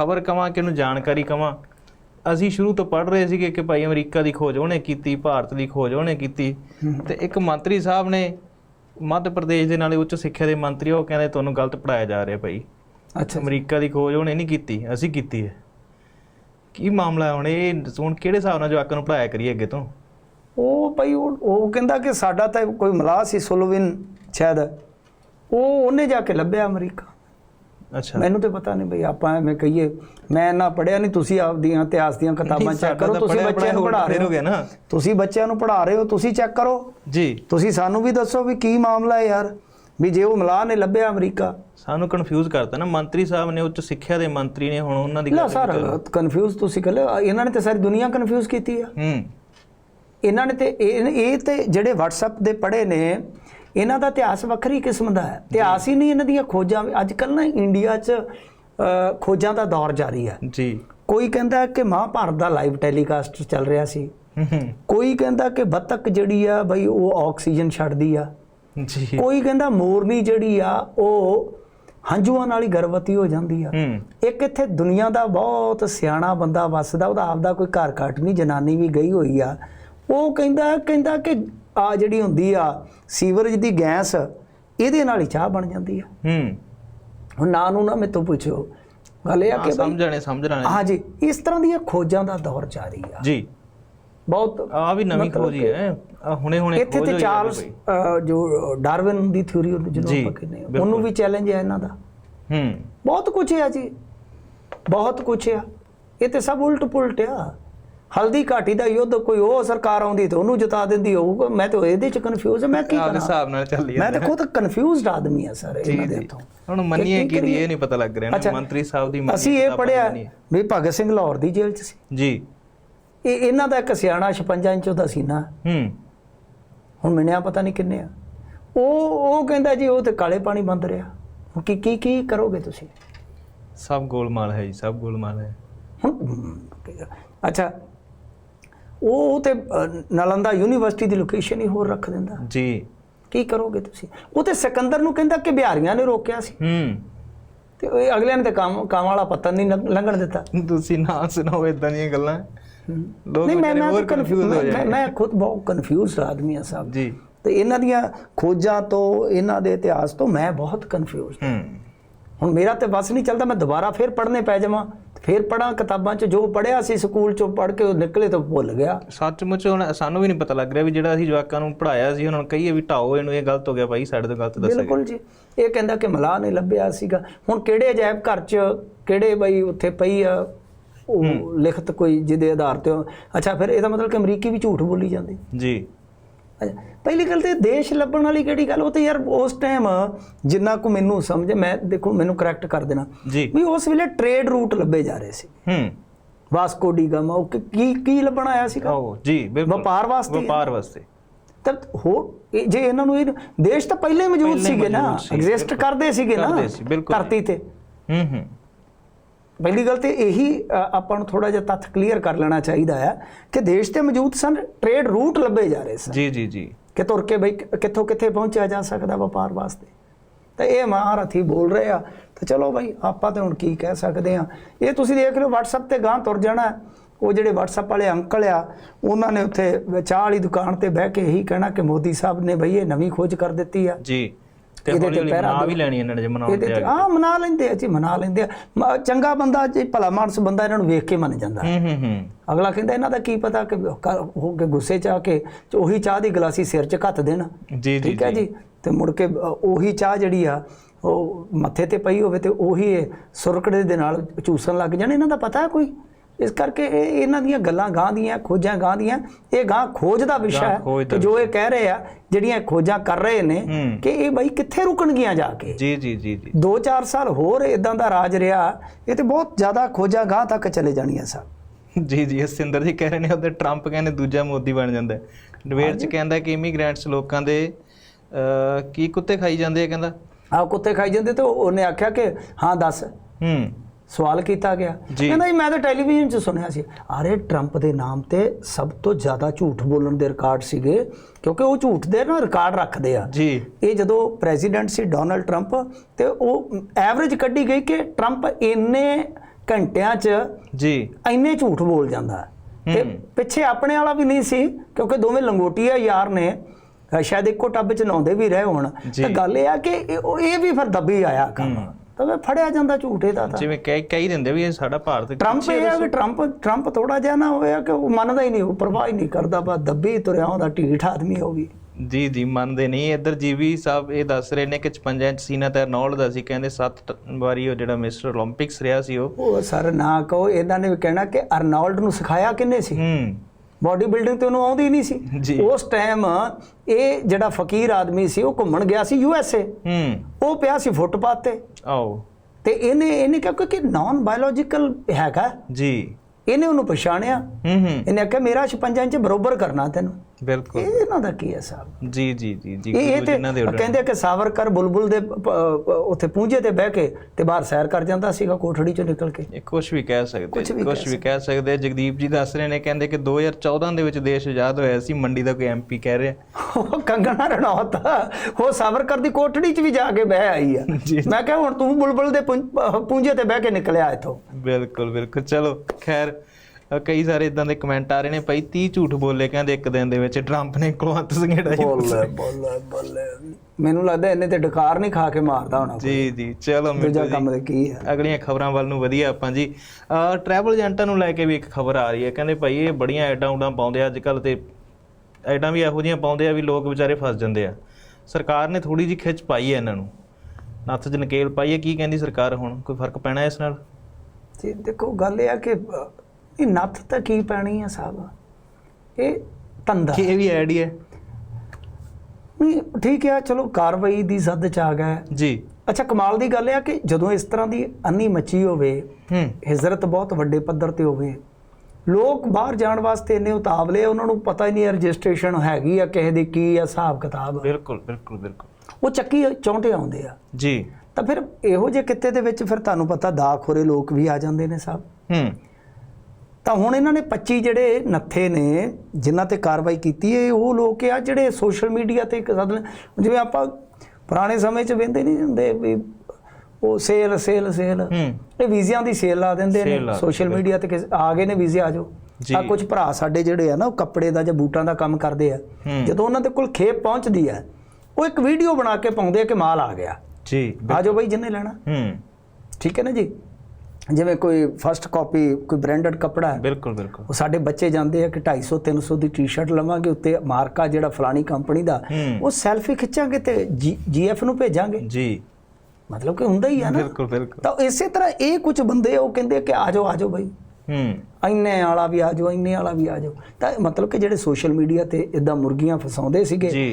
ਖਬਰ ਕਵਾਂ ਕਿ ਇਹਨੂੰ ਜਾਣਕਾਰੀ ਕਵਾਂ? ਅਸੀਂ ਸ਼ੁਰੂ ਤੋਂ ਪੜ੍ਹ ਰਹੇ ਸੀਗੇ ਕਿ ਭਾਈ ਅਮਰੀਕਾ ਦੀ ਖੋਜ ਉਹਨੇ ਕੀਤੀ ਭਾਰਤ ਦੀ ਖੋਜ ਉਹਨੇ ਕੀਤੀ। ਤੇ ਇੱਕ ਮੰਤਰੀ ਸਾਹਿਬ ਨੇ ਮੱਧ ਪ੍ਰਦੇਸ਼ ਦੇ ਨਾਲੇ ਉੱਚ ਸਿੱਖਿਆ ਦੇ ਮੰਤਰੀ ਉਹ ਕਹਿੰਦੇ ਤੁਹਾਨੂੰ ਗਲਤ ਪੜਾਇਆ ਜਾ ਰਿਹਾ ਭਾਈ। ਅੱਛਾ। ਅਮਰੀਕਾ ਦੀ ਖੋਜ ਉਹਨੇ ਨਹੀਂ ਕੀਤੀ ਅਸੀਂ ਕੀਤੀ ਹੈ। ਕੀ ਮਾਮਲਾ ਹੁਣ? ਇਹ ਹੁਣ ਕਿਹੜੇ ਹਿਸਾਬ ਨਾਲ ਜਵਾਕਾਂ ਨੂੰ ਪੜਾਇਆ ਕਰੀਏ ਅੱਗੇ ਤੋਂ? ਉਹ ਭਾਈ ਉਹ ਕਹਿੰਦਾ ਕਿ ਸਾਡਾ ਤਾਂ ਕੋਈ ਮਲਾਹ ਸੀ ਸੁਲਵਿਨ ਸ਼ਾਇਦ। ਉਹ ਉਹਨੇ ਜਾ ਕੇ ਲੱਭਿਆ ਅਮਰੀਕਾ। ਅੱਛਾ। ਮੈਨੂੰ ਤੇ ਪਤਾ ਨਹੀਂ ਬਈ ਆਪਾਂ ਐਵੇਂ ਕਹੀਏ ਮੈਂ ਨਾ ਪੜਿਆ ਨਹੀਂ ਤੁਸੀਂ ਆਪਦੀਆਂ ਇਤਿਹਾਸ ਦੀਆਂ ਕਿਤਾਬਾਂ ਚੈੱਕ ਕਰੋ ਤੁਸੀਂ ਬੱਚਿਆਂ ਨੂੰ ਪੜ੍ਹਾ ਰਹੇ ਹੋ ਤੁਸੀਂ ਬੱਚਿਆਂ ਨੂੰ ਪੜ੍ਹਾ ਰਹੇ ਹੋ ਤੁਸੀਂ ਚੈੱਕ ਕਰੋ। ਜੀ। ਤੁਸੀਂ ਸਾਨੂੰ ਵੀ ਦੱਸੋ ਵੀ ਕੀ ਮਾਮਲਾ ਹੈ ਯਾਰ ਵੀ ਜੇ ਉਹ ਮਲਾਹ ਨੇ ਲੱਭਿਆ ਅਮਰੀਕਾ। ਸਾਨੂੰ ਕਨਫਿਊਜ਼ ਕਰਤਾ ਨਾ ਮੰਤਰੀ ਸਾਹਿਬ ਨੇ ਉੱਚ ਸਿੱਖਿਆ ਦੇ ਮੰਤਰੀ ਨੇ ਹੁਣ ਉਹਨਾਂ ਦੀ ਗੱਲ ਸਰ ਕਨਫਿਊਜ਼ ਤੁਸੀਂ ਕਰ ਲਿਓ ਇਹਨਾਂ ਨੇ ਤੇ ਸਾਰੀ ਦੁਨੀਆ ਕਨਫਿਊਜ਼ ਕੀਤੀ ਆ। ਹੂੰ। ਇਹਨਾਂ ਨੇ ਤੇ ਇਹ ਤੇ ਜਿਹੜੇ WhatsApp ਦੇ ਪੜ੍ਹੇ ਨੇ ਇਹਨਾਂ ਦਾ ਇਤਿਹਾਸ ਵੱਖਰੀ ਕਿਸਮ ਦਾ ਹੈ। ਇਤਿਹਾਸ ਹੀ ਨਹੀਂ ਇਹਨਾਂ ਦੀਆਂ ਖੋਜਾਂ ਅੱਜ ਕੱਲ ਨਾ ਇੰਡੀਆ 'ਚ ਖੋਜਾਂ ਦਾ ਦੌਰ ਜਾਰੀ ਹੈ। ਜੀ। ਕੋਈ ਕਹਿੰਦਾ ਕਿ ਮਹਾਭਾਰਤ ਦਾ ਲਾਈਵ ਟੈਲੀਕਾਸਟ ਚੱਲ ਰਿਹਾ ਸੀ। ਕੋਈ ਕਹਿੰਦਾ ਕਿ ਬੱਤਕ ਜਿਹੜੀ ਆ ਬਈ ਉਹ ਆਕਸੀਜਨ ਛੱਡਦੀ ਆ। ਜੀ। ਕੋਈ ਕਹਿੰਦਾ ਮੋਰਨੀ ਜਿਹੜੀ ਆ ਉਹ ਹੰਝੂਆਂ ਨਾਲ ਹੀ ਗਰਭਵਤੀ ਹੋ ਜਾਂਦੀ ਆ। ਇੱਕ ਇੱਥੇ ਦੁਨੀਆ ਦਾ ਬਹੁਤ ਸਿਆਣਾ ਬੰਦਾ ਵੱਸਦਾ ਉਹਦਾ ਆਪਦਾ ਕੋਈ ਘਰ ਘਾਟ ਨਹੀਂ ਜਨਾਨੀ ਵੀ ਗਈ ਹੋਈ ਆ। ਉਹ ਕਹਿੰਦਾ ਕਹਿੰਦਾ ਕਿ ਆ ਜਿਹੜੀ ਹੁੰਦੀ ਆ ਸੀਵਰੇਜ ਦੀ ਗੈਸ ਇਹਦੇ ਨਾਲ ਹੀ ਚਾਹ ਬਣ ਜਾਂਦੀ ਆ। ਹੂੰ। ਹੁਣ ਨਾ ਨੂੰ ਨਾ ਮੇਰੇ ਤੋਂ ਪੁੱਛੋ ਗੱਲ ਇਹ ਆ ਕਿ ਸਮਝਣੇ ਸਮਝਣਾ ਹਾਂਜੀ ਇਸ ਤਰ੍ਹਾਂ ਦੀਆਂ ਖੋਜਾਂ ਦਾ ਦੌਰ ਜਾਰੀ ਆ। ਜੀ। ਬਹੁਤ ਆ ਵੀ ਨਵੀਂ ਖੋਜ ਹੀ ਹੈ। ਹੁਣੇ ਹੁਣੇ ਇੱਥੇ ਖੋਜ ਤੇ ਹੈ ਚਾਰਲਸ ਜੋ ਡਾਰਵਿਨ ਦੀ ਥਿਊਰੀ ਜਿਹਨੂੰ ਜੀ, ਆਪਾਂ ਕਹਿੰਦੇ। ਉਹਨੂੰ ਵੀ ਚੈਲੰਜ ਹੈ ਇਹਨਾਂ ਦਾ। ਹੂੰ। ਬਹੁਤ ਕੁਝ ਹੈ ਜੀ। ਬਹੁਤ ਕੁਝ ਆ। ਇਹ ਤੇ ਸਭ ਉਲਟ ਪੁਲਟ ਆ। ਹਲਦੀ ਘਾਟੀ ਦਾ ਯੁੱਧ ਕੋਈ ਉਹ ਸਰਕਾਰ ਆਉਂਦੀ ਤੇ ਉਹਨੂੰ ਜਿਤਾ ਦਿੰਦੀ ਹੋਊਗਾ। ਮੈਂ ਤਾਂ ਇਹਦੇ ਚ ਕਨਫਿਊਜ਼ ਮੈਂ ਕੀ ਕਰਾਂ? ਹਿਸਾਬ ਨਾਲ ਚੱਲੀ ਮੈਂ ਤਾਂ ਖੁਦ ਕਨਫਿਊਜ਼ਡ ਆਦਮੀ ਆ ਸਰ ਇਹਨਾਂ ਦੇ ਤੋਂ ਹੁਣ ਮੰਨੀਏ ਕੀ? ਇਹ ਨਹੀਂ ਪਤਾ ਲੱਗ ਰਿਹਾ ਨਾ ਮੰਤਰੀ ਸਾਹਿਬ ਦੀ ਮੰਨੀ ਅਸੀਂ ਇਹ ਪੜਿਆ। ਵੀ ਭਗਤ ਸਿੰਘ ਲਾਹੌਰ ਦੀ ਜੇਲ੍ਹ ਚ ਸੀ। ਜੀ। ਇਹ ਇਹਨਾਂ ਦਾ ਇੱਕ ਸਿਆਣਾ 56 ਇੰਚ ਦਾ ਸੀਨਾ ਹੂੰ। ਹੁਣ ਮਿਣਿਆ ਪਤਾ ਨਹੀਂ ਕਿੰਨੇ ਆ। ਉਹ ਉਹ ਕਹਿੰਦਾ ਜੀ ਉਹ ਤੇ ਕਾਲੇ ਪਾਣੀ ਬੰਦ ਰਿਹਾ। ਕੀ ਕੀ ਕੀ ਕਰੋਗੇ ਤੁਸੀਂ? ਸਭ ਗੋਲਮਾਲ ਹੈ ਜੀ ਸਭ ਗੋਲਮਾਲ ਹੈ। ਹੁਣ ਅੱਛਾ ਉਹ ਤੇ ਨਾਲੰਦਾ ਯੂਨੀਵਰਸਿਟੀ ਦੀ ਲੋਕੇਸ਼ਨ ਹੀ ਹੋਰ ਰੱਖ ਦਿੰਦਾ। ਜੀ। ਕੀ ਕਰੋਗੇ ਤੁਸੀਂ? ਉਹ ਤੇ ਸਿਕੰਦਰ ਨੂੰ ਕਹਿੰਦਾ ਕਿ ਬਿਹਾਰੀਆਂ ਨੇ ਰੋਕਿਆ ਸੀ। ਹੂੰ। ਤੇ ਉਹ ਅਗਲਿਆਂ ਨੇ ਤੇ ਕੰਮ ਕੰਮ ਵਾਲਾ ਪਤਨ ਨਹੀਂ ਲੰਘ- ਲੰਘਣ ਦਿੱਤਾ। ਤੁਸੀਂ ਨਾ ਸੁਣਾਓ ਇਦਾਂ ਦੀਆਂ ਗੱਲਾਂ। ਨਹੀਂ ਮੈਂ ਮੈਂ ਕਨਫਿਊਜ਼ ਹੋ ਜਾਣਗੇ। ਮੈਂ ਖੁਦ ਬਹੁਤ ਕਨਫਿਊਜ਼ਡ ਆਦਮੀ ਆ ਸਾਹਿਬ ਜੀ। ਤੇ ਇਹਨਾਂ ਦੀਆਂ ਖੋਜਾਂ ਤੋਂ ਇਹਨਾਂ ਦੇ ਇਤਿਹਾਸ ਤੋਂ ਮੈਂ ਬਹੁਤ ਕਨਫਿਊਜ਼ਡ ਹੂੰ। ਹੁਣ ਮੇਰਾ ਤੇ ਬਸ ਨਹੀਂ ਚੱਲਦਾ ਮੈਂ ਦੁਬਾਰਾ ਫੇਰ ਪੜ੍ਹਨੇ ਪੈ ਜਾਵਾਂ। ਫੇਰ ਪੜਾਂ ਕਿਤਾਬਾਂ 'ਚ ਜੋ ਪੜਿਆ ਸੀ ਸਕੂਲ 'ਚੋਂ ਪੜ੍ਹ ਕੇ ਉਹ ਨਿਕਲੇ ਤਾਂ ਭੁੱਲ ਗਿਆ। ਸੱਚਮੁੱਚ ਹੁਣ ਸਾਨੂੰ ਵੀ ਨਹੀਂ ਪਤਾ ਲੱਗ ਰਿਹਾ ਵੀ ਜਿਹੜਾ ਅਸੀਂ ਜਵਾਕਾਂ ਨੂੰ ਪੜਾਇਆ ਸੀ ਉਹਨਾਂ ਨੂੰ ਕਹੀਏ ਵੀ ਢਾਓ ਇਹਨੂੰ ਇਹ ਗਲਤ ਹੋ ਗਿਆ ਭਾਈ ਸਾਡੇ ਤੋਂ ਗਲਤ ਦੱਸਿਆ ਬਿਲਕੁਲ ਜੀ। ਇਹ ਕਹਿੰਦਾ ਕਿ ਮਲਾਹ ਨੇ ਲੱਭਿਆ ਸੀਗਾ। ਹੁਣ ਕਿਹੜੇ ਅਜਾਇਬ ਘਰ 'ਚ ਕਿਹੜੇ ਬਈ ਉੱਥੇ ਪਈ ਆ ਉਹ ਲਿਖਤ ਕੋਈ ਜਿਹਦੇ ਆਧਾਰ ਤੇ ਅੱਛਾ ਫਿਰ ਇਹਦਾ ਮਤਲਬ ਕਿ ਅਮਰੀਕੀ ਵੀ ਝੂਠ ਬੋਲੀ ਜਾਂਦੀ। ਜੀ। ਪਹਿਲੀ ਗੱਲ ਤੇ ਦੇਸ਼ ਲੱਭਣ ਵਾਲੀ ਕਿਹੜੀ ਗੱਲ? ਉਹ ਤੇ ਯਾਰ ਉਸ ਟਾਈਮ ਜਿੰਨਾ ਕੁ ਮੈਨੂੰ ਸਮਝ ਮੈਂ ਦੇਖੋ ਮੈਨੂੰ ਕਰੈਕਟ ਕਰ ਦੇਣਾ। ਵੀ ਉਸ ਵੇਲੇ ਟ੍ਰੇਡ ਰੂਟ ਲੱਭੇ ਜਾ ਰਹੇ ਸੀ। ਹੂੰ। ਵਾਸਕੋ ਡੀ ਗਾਮਾ ਉਹ ਕੀ- ਕੀ ਲੱਭਣ ਆਇਆ ਸੀਗਾ? ਆਓ ਜੀ ਬਿਲਕੁਲ। ਵਪਾਰ ਵਾਸਤੇ। ਵਪਾਰ ਵਾਸਤੇ। ਤਾਂ ਹੋ ਜੇ ਇਹਨਾਂ ਨੂੰ ਇਹ ਦੇਸ਼ ਤਾਂ ਪਹਿਲੇ ਮੌਜੂਦ ਸੀਗੇ ਨਾ ਸੀ, ਐਗਜ਼ਿਸਟ। ਕਰਦੇ ਸੀਗੇ ਨਾ ਸੀ। ਧਰਤੀ ਤੇ। ਹੂੰ ਹੂੰ। ਪਹਿਲੀ ਗੱਲ ਤੇ ਇਹੀ ਆਪਾਂ ਨੂੰ ਥੋੜਾ ਜਿਹਾ ਤੱਥ ਕਲੀਅਰ ਕਰ ਲੈਣਾ ਚਾਹੀਦਾ ਹੈ ਕਿ ਦੇਸ਼ ਤੇ ਮੌਜੂਦ ਸਨ ਟ੍ਰੇਡ ਰੂਟ ਲੱਭੇ ਜਾ ਰਹੇ ਸਨ। ਜੀ ਜੀ ਜੀ। ਕਿ ਤੁਰ ਕੇ ਬਈ ਕਿੱਥੋਂ ਕਿੱਥੇ ਪਹੁੰਚਿਆ ਜਾ ਸਕਦਾ ਵਪਾਰ ਵਾਸਤੇ। ਤਾਂ ਇਹ ਮਹਾਰਥੀ ਬੋਲ ਰਹੇ ਆ। ਤਾਂ ਚਲੋ ਬਈ ਆਪਾਂ ਤੇ ਹੁਣ ਕੀ ਕਹਿ ਸਕਦੇ ਆ ਇਹ ਤੁਸੀਂ ਦੇਖ ਲਓ WhatsApp ਤੇ ਗਾਂ ਤੁਰ ਜਾਣਾ। ਉਹ ਜਿਹੜੇ WhatsApp ਵਾਲੇ ਅੰਕਲ ਆ ਉਹਨਾਂ ਨੇ ਉੱਥੇ ਚਾਹ ਵਾਲੀ ਦੁਕਾਨ ਤੇ ਬਹਿ ਕੇ ਇਹੀ ਕਹਿਣਾ ਕਿ ਮੋਦੀ ਸਾਹਿਬ ਨੇ ਬਈ ਇਹ ਨਵੀਂ ਖੋਜ ਕਰ ਦਿੱਤੀ ਆ। ਜੀ। ਤੇ ਇਹਦੇ ਤੇ ਪਹਿਰਾ ਮਨਾ। ਵੀ ਲੈਣੀ ਇਹਨਾਂ ਨੇ ਜੇ ਮਨਾਉਣ ਤੇ ਆ ਮਨਾ ਲੈਂਦੇ ਆ ਜੀ ਮਨਾ ਲੈਂਦੇ ਆ। ਚੰਗਾ ਬੰਦਾ ਜੀ ਭਲਾ ਮਾਨਸ ਬੰਦਾ ਇਹਨਾਂ ਨੂੰ ਵੇਖ ਕੇ ਮੰਨ ਜਾਂਦਾ। ਹੂੰ ਹੂੰ ਹੂੰ। ਅਗਲਾ ਕਹਿੰਦਾ ਇਹਨਾਂ ਦਾ ਕੀ ਪਤਾ ਕਿ ਹੋ ਕੇ ਗੁੱਸੇ ਚ ਆ ਕੇ ਉਹੀ ਚਾਹ ਦੀ ਗਲਾਸੀ ਸਿਰ 'ਚ ਘੱਤ ਦੇਣ। ਜੀ ਜੀ ਠੀਕ ਹੈ ਜੀ। ਤੇ ਮੁੜ ਕੇ ਉਹੀ ਚਾਹ ਜਿਹੜੀ ਆ ਉਹ ਮੱਥੇ ਤੇ ਪਈ ਹੋਵੇ ਤੇ ਉਹੀ ਸੁਰਕੜੇ ਦੇ ਨਾਲ ਚੂਸਣ ਲੱਗ ਜਾਣ। ਇਹਨਾਂ ਦਾ ਪਤਾ ਹੈ ਕੋਈ? ਇਸ ਕਰਕੇ ਇਹ ਇਹਨਾਂ ਦੀਆਂ ਗੱਲਾਂ ਗਾਂ ਦੀਆਂ ਖੋਜਾਂ ਗਾਂ ਦੀਆਂ ਇਹ ਗਾਂ ਖੋਜ ਦਾ ਵਿਸ਼ਾ ਹੈ ਜੋ ਇਹ ਕਹਿ ਰਹੇ ਆ ਜਿਹੜੀਆਂ ਖੋਜਾਂ ਕਰ ਰਹੇ ਨੇ। ਕਿ ਇਹ ਬਈ ਕਿੱਥੇ ਰੁਕਣਗੀਆਂ ਜਾ ਕੇ? ਜੀ ਜੀ ਜੀ ਜੀ। 2-4 ਸਾਲ ਹੋਰ ਇਦਾਂ ਦਾ ਰਾਜ ਰਿਹਾ ਇਹ ਤੇ ਬਹੁਤ ਜ਼ਿਆਦਾ ਖੋਜਾਂ ਗਾਂ ਤੱਕ ਚਲੇ ਜਾਣੀਆਂ ਸਨ। ਜੀ ਜੀ ਸਿੰਦਰ ਜੀ ਕਹਿ ਰਹੇ ਨੇ ਉਹਦੇ ਟਰੰਪ ਕਹਿੰਦੇ ਦੂਜਾ ਮੋਦੀ ਬਣ ਜਾਂਦਾ ਡਿਬੇਟ ਚ ਕਹਿੰਦਾ ਕਿ ਇਮੀਗ੍ਰੈਂਟਸ ਲੋਕਾਂ ਦੇ ਕੀ ਕੁੱਤੇ ਖਾਈ ਜਾਂਦੇ ਆ ਕਹਿੰਦਾ? ਆ ਕੁੱਤੇ ਖਾਈ ਜਾਂਦੇ ਤੇ ਉਹਨੇ ਆਖਿਆ ਕਿ ਹਾਂ ਦੱਸ। ਹੂੰ। ਸਵਾਲ ਕੀਤਾ ਗਿਆ। ਕਹਿੰਦਾ ਜੀ ਮੈਂ ਤਾਂ ਟੈਲੀਵਿਜ਼ਨ 'ਚ ਸੁਣਿਆ ਸੀ। ਅਰੇ ਟਰੰਪ ਦੇ ਨਾਮ ਤੇ ਸਭ ਤੋਂ ਜ਼ਿਆਦਾ ਝੂਠ ਬੋਲਣ ਦੇ ਰਿਕਾਰਡ ਸੀਗੇ ਕਿਉਂਕਿ ਉਹ ਝੂਠ ਦੇ ਨਾ ਰਿਕਾਰਡ ਰੱਖਦੇ ਆ। ਜੀ। ਇਹ ਜਦੋਂ ਪ੍ਰੈਜ਼ੀਡੈਂਟ ਸੀ ਡੋਨਲਡ ਟਰੰਪ ਤੇ ਉਹ ਐਵਰੇਜ ਕੱਢੀ ਗਈ ਕਿ ਟਰੰਪ ਇੰਨੇ ਘੰਟਿਆਂ 'ਚ ਜੀ। ਇੰਨੇ ਝੂਠ ਬੋਲ ਜਾਂਦਾ। ਤੇ ਪਿੱਛੇ ਆਪਣੇ ਵਾਲਾ ਵੀ ਨਹੀਂ ਸੀ ਕਿਉਂਕਿ ਦੋਵੇਂ ਲੰਗੋਟੀਆ ਯਾਰ ਨੇ। ਸ਼ਾਇਦ ਇੱਕੋ ਟੱਬ 'ਚ ਨਹਾਉਂਦੇ ਵੀ ਰਹੇ ਹੋਣ। ਤੇ ਗੱਲ ਇਹ ਆ ਕਿ ਇਹ ਵੀ ਫਿਰ ਦੱਬੀ ਆਇਆ ਕੰਮ। ਤਾਂ ਫੜਿਆ ਜਾਂਦਾ ਝੂਠੇ ਦਾ ਜਿਵੇਂ ਕਹੀ ਕਹੀ ਦਿੰਦੇ ਵੀ ਇਹ ਸਾਡਾ ਭਾਰਤ ਟਰੰਪ ਇਹ ਆ ਵੀ ਟਰੰਪ ਟਰੰਪ ਥੋੜਾ ਜਿਹਾ ਨਾ ਹੋਇਆ ਕਿ ਉਹ ਮੰਨਦਾ ਹੀ ਨਹੀਂ ਉਹ ਪਰਵਾਹ ਹੀ ਨਹੀਂ ਕਰਦਾ ਬਸ ਦੱਬੇ ਤੁਰਿਆ ਹੁੰਦਾ ਢੀਠ ਆਦਮੀ ਹੋ ਗਈ। ਜੀ ਜੀ ਮੰਨਦੇ ਨਹੀਂ। ਇੱਧਰ ਜੀਵੀ ਸਾਹਿਬ ਇਹ ਦੱਸ ਰਹੇ ਨੇ ਕਿ 55 ਇੰਚ ਸੀਨਾ ਤੇ ਅਰਨੋਲਡ ਦਾ ਸੀ ਕਹਿੰਦੇ 7 ਵਾਰੀ ਉਹ ਜਿਹੜਾ ਮਿਸਟਰ 올림픽ਸ ਰਿਹਾ ਸੀ ਉਹ। ਉਹ ਸਰ ਨਾ ਕਹੋ ਇਹਨਾਂ ਨੇ ਵੀ ਕਹਿਣਾ ਕਿ ਅਰਨੋਲਡ ਨੂੰ ਸਿਖਾਇਆ ਕਿੰਨੇ ਸੀ? ਹੂੰ। ਬਾਡੀ ਬਿਲਡਿੰਗ ਤੇ ਉਹਨੂੰ ਆਉਂਦੀ ਨਹੀਂ ਸੀ। ਉਸ ਟਾਈਮ ਇਹ ਜਿਹੜਾ ਫਕੀਰ ਆਦਮੀ ਸੀ ਉਹ ਘੁੰਮਣ ਗਿਆ ਸੀ ਯੂ ਐਸ ਏ ਉਹ ਪਿਆ ਸੀ ਫੁੱਟਪਾਥ ਤੇ। ਆਓ। ਤੇ ਇਹਨੇ ਇਹਨੇ ਕਿਹਾ ਕਿ ਨਾਨ ਬਾਇਓਲੋਜੀਕਲ ਹੈਗਾ। ਜੀ। ਇਹਨੇ ਉਹਨੂੰ ਪਛਾਣਿਆ। ਹੂੰ ਹੂੰ। ਇਹਨੇ ਆਖਿਆ ਮੇਰਾ 56 ਇੰਚ ਬਰੋਬਰ ਕਰਨਾ ਤੈਨੂੰ। ਬਿਲਕੁਲ। ਇਹ ਇਹਨਾਂ ਦਾ ਕੀ ਹੈ ਸਾਹਿਬ ਜੀ ਜੀ ਜੀ ਜੀ ਇਹ ਤੇ। ਕਹਿੰਦੇ ਕਿ ਸਾਵਰਕਰ ਬੁਲਬੁਲ ਦੇ ਉੱਥੇ ਪੂੰਝੇ ਤੇ ਬਹਿ ਕੇ ਤੇ ਬਾਹਰ ਸੈਰ ਕਰ ਜਾਂਦਾ ਸੀਗਾ ਕੋਠੜੀ ਚੋਂ ਨਿਕਲ ਕੇ। ਇਹ ਕੁਝ ਵੀ ਕਹਿ ਸਕਦੇ ਕੁਝ ਵੀ ਕਹਿ ਸਕਦੇ। ਜਗਦੀਪ ਜੀ ਦੱਸ ਰਹੇ ਨੇ ਕਹਿੰਦੇ ਕਿ 2014 ਦੇ ਵਿੱਚ ਦੇਸ਼ ਆਜ਼ਾਦ ਹੋਇਆ ਸੀ ਮੰਡੀ ਦਾ ਕੋਈ ਐਮਪੀ ਕਹਿ ਰਿਹਾ। ਉਹ ਕੰਗਣਾ ਰਣੌਤ ਉਹ ਸਾਵਰਕਰ ਦੀ ਕੋਠੜੀ 'ਚ ਵੀ ਜਾ ਕੇ ਬਹਿ ਆਈ ਆ। ਮੈਂ ਕਿਹਾ ਹੁਣ ਤੂੰ ਬੁਲਬੁਲ ਦੇ ਪੁੰਜ- ਪੂੰਝੇ ਤੇ ਬਹਿ ਕੇ ਨਿਕਲਿਆ ਇੱਥੋਂ। ਬਿਲਕੁਲ ਬਿਲਕੁਲ। ਚਲੋ ਖੈਰ ਕਈ ਸਾਰੇ ਇਦਾਂ ਦੇ ਕਮੈਂਟ ਆ ਰਹੇ ਨੇ ਭਾਈ 30 ਝੂਠ ਬੋਲੇ ਕਹਿੰਦੇ ਇੱਕ ਦਿਨ ਦੇ ਵਿੱਚ ਟਰੰਪ ਨੇ ਕੁਲਵੰਤ ਸਿੰਘ ਜੀ ਬੋਲੇ ਬੋਲੇ ਬੋਲੇ। ਮੈਨੂੰ ਲੱਗਦਾ ਇਹਨੇ ਤੇ ਡਕਾਰ ਨਹੀਂ ਖਾ ਕੇ ਮਾਰਦਾ ਹੋਣਾ ਜੀ ਜੀ ਚਲੋ ਦੂਜਾ ਜੀ ਕੰਮ ਤੇ ਕੀ ਹੈ। ਅਗਲੀਆਂ ਖਬਰਾਂ ਵੱਲ ਨੂੰ ਵਧੀਆ ਆਪਾਂ ਜੀ। ਟਰੈਵਲ ਏਜੰਟਾਂ ਨੂੰ ਲੈ ਕੇ ਵੀ ਇੱਕ ਖਬਰ ਆ ਰਹੀ ਹੈ। ਕਹਿੰਦੇ ਭਾਈ ਇਹ ਬੜੀਆਂ ਐਡਾਂ ਉਡਾਂ ਪਾਉਂਦੇ ਆ ਅੱਜ ਕੱਲ ਤੇ ਐਡਾਂ ਵੀ ਇਹੋ ਜਿਹੀਆਂ ਪਾਉਂਦੇ ਆ ਵੀ ਲੋਕ ਵਿਚਾਰੇ ਫਸ ਜਾਂਦੇ ਆ। ਸਰਕਾਰ ਨੇ ਥੋੜੀ ਜਿਹੀ ਖਿੱਚ ਪਾਈ ਹੈ ਇਹਨਾਂ ਨੂੰ। ਨੱਥ 'ਚ ਨਕੇਲ ਪਾਈ ਹੈ। ਕੀ ਕਹਿੰਦੀ ਸਰਕਾਰ ਹੁਣ? ਕੋਈ ਫ਼ਰਕ ਪੈਣਾ ਇਸ ਨਾਲ? ਜੀ ਦੇਖੋ ਗੱਲ ਇਹ ਆ ਕਿ ਇਹ ਨੱਥ ਤਾਂ ਕੀ ਪੈਣੀ ਹੈ ਸਾਹਿਬ ਇਹ ਧੰਦਾ। ਕਿ ਇਹ ਵੀ ਐਡ ਹੀ? ਹੈ ਨਹੀਂ ਠੀਕ ਹੈ ਚਲੋ ਕਾਰਵਾਈ ਦੀ ਜ਼ਦ ਚ ਆ ਗਿਆ ਜੀ। ਅੱਛਾ ਕਮਾਲ ਦੀ ਗੱਲ ਆ ਕਿ ਜਦੋਂ ਇਸ ਤਰ੍ਹਾਂ ਦੀ ਅੰਨੀ ਮੱਚੀ ਹੋਵੇ ਹੂੰ। ਹਿਜਰਤ ਬਹੁਤ ਵੱਡੇ ਪੱਧਰ ਤੇ ਹੋਵੇ ਲੋਕ ਬਾਹਰ ਜਾਣ ਵਾਸਤੇ ਇੰਨੇ ਉਤਾਵਲੇ ਆ, ਉਹਨਾਂ ਨੂੰ ਪਤਾ ਹੀ ਨਹੀਂ ਰਜਿਸਟ੍ਰੇਸ਼ਨ ਹੈਗੀ ਆ ਕਿਸੇ ਦੀ ਕੀ ਆ ਹਿਸਾਬ ਕਿਤਾਬ। ਬਿਲਕੁਲ ਬਿਲਕੁਲ ਬਿਲਕੁਲ। ਉਹ ਚੱਕੀ ਚੌਂਟੇ ਆਉਂਦੇ ਆ। ਜੀ। ਤਾਂ ਫਿਰ ਇਹੋ ਜਿਹੇ ਕਿੱਤੇ ਦੇ ਵਿੱਚ ਫਿਰ ਤੁਹਾਨੂੰ ਪਤਾ ਦਾਖੋਰੇ ਲੋਕ ਵੀ ਆ ਜਾਂਦੇ ਨੇ ਸਾਹਿਬ ਹੂੰ। ਤਾਂ ਹੁਣ ਇਹਨਾਂ ਨੇ 25 ਜਿਹੜੇ ਨੱਥੇ ਨੇ ਜਿਨ੍ਹਾਂ ਤੇ ਕਾਰਵਾਈ ਕੀਤੀ ਹੈ ਉਹ ਲੋਕ ਆ ਜਿਹੜੇ ਸੋਸ਼ਲ ਮੀਡੀਆ ਤੇ ਇੱਕ ਸਦਨ ਜਿਵੇਂ ਆਪਾਂ ਪੁਰਾਣੇ ਸਮੇਂ 'ਚ ਵੇਂਦੇ ਨਹੀਂ ਹੁੰਦੇ ਵੀ ਉਹ ਸੇਲ ਸੇਲ ਸੇਲ ਇਹ ਵੀਜ਼ਿਆਂ ਦੀ ਸੇਲ ਲਾ ਦਿੰਦੇ ਨੇ ਸੋਸ਼ਲ ਮੀਡੀਆ ਤੇ ਆ ਗਏ ਨੇ ਵੀਜ਼ੇ ਆ ਜਾਓ। ਜੀ। ਆ ਕੁਝ ਭਰਾ ਸਾਡੇ ਜਿਹੜੇ ਆ ਨਾ ਉਹ ਕੱਪੜੇ ਦਾ ਜਾਂ ਬੂਟਾਂ ਦਾ ਕੰਮ ਕਰਦੇ ਆ। ਜਦੋਂ ਉਹਨਾਂ ਦੇ ਕੋਲ ਖੇਪ ਪਹੁੰਚਦੀ ਆ ਉਹ ਇੱਕ ਵੀਡੀਓ ਬਣਾ ਕੇ ਪਾਉਂਦੇ ਆ ਕਿ ਮਾਲ ਆ ਗਿਆ। ਜੀ ਆ ਜਾਓ ਬਈ ਜਿੰਨੇ ਲੈਣਾ। ਹੂੰ। ਠੀਕ ਹੈ ਨਾ ਜੀ? ਜਿਵੇਂ ਕੋਈ ਫਸਟ ਕਾਪੀ ਕੋਈ ਬ੍ਰਾਂਡਡ ਕੱਪੜਾ ਹੈ ਬਿਲਕੁਲ ਬਿਲਕੁਲ। ਉਹ ਸਾਡੇ ਬੱਚੇ ਜਾਂਦੇ ਆ ਕਿ 250 300 ਦੀ ਟੀ-ਸ਼ਰਟ ਲਵਾਂਗੇ ਉੱਤੇ ਮਾਰਕਾ ਜਿਹੜਾ ਫਲਾਣੀ ਕੰਪਨੀ ਦਾ। ਉਹ ਸੈਲਫੀ ਖਿੱਚਾਂਗੇ ਤੇ ਜੀਐਫ ਨੂੰ ਭੇਜਾਂਗੇ। ਜੀ। ਮਤਲਬ ਕਿ ਹੁੰਦਾ ਹੀ ਆ ਨਾ। ਬਿਲਕੁਲ ਬਿਲਕੁਲ। ਤਾਂ ਇਸੇ ਤਰ੍ਹਾਂ ਇਹ ਕੁਝ ਬੰਦੇ ਉਹ ਕਹਿੰਦੇ ਕਿ ਆ ਜਾਓ ਆ ਜਾਓ ਬਾਈ। ਹੂੰ। ਇੰਨੇ ਵਾਲਾ ਵੀ ਆ ਜਾਓ ਇੰਨੇ ਵਾਲਾ ਵੀ ਆ ਜਾਓ। ਤਾਂ ਮਤਲਬ ਕਿ ਜਿਹੜੇ ਸੋਸ਼ਲ ਮੀਡੀਆ ਤੇ ਇਦਾਂ ਮੁਰਗੀਆਂ ਫਸਾਉਂਦੇ ਸੀਗੇ ਜੀ।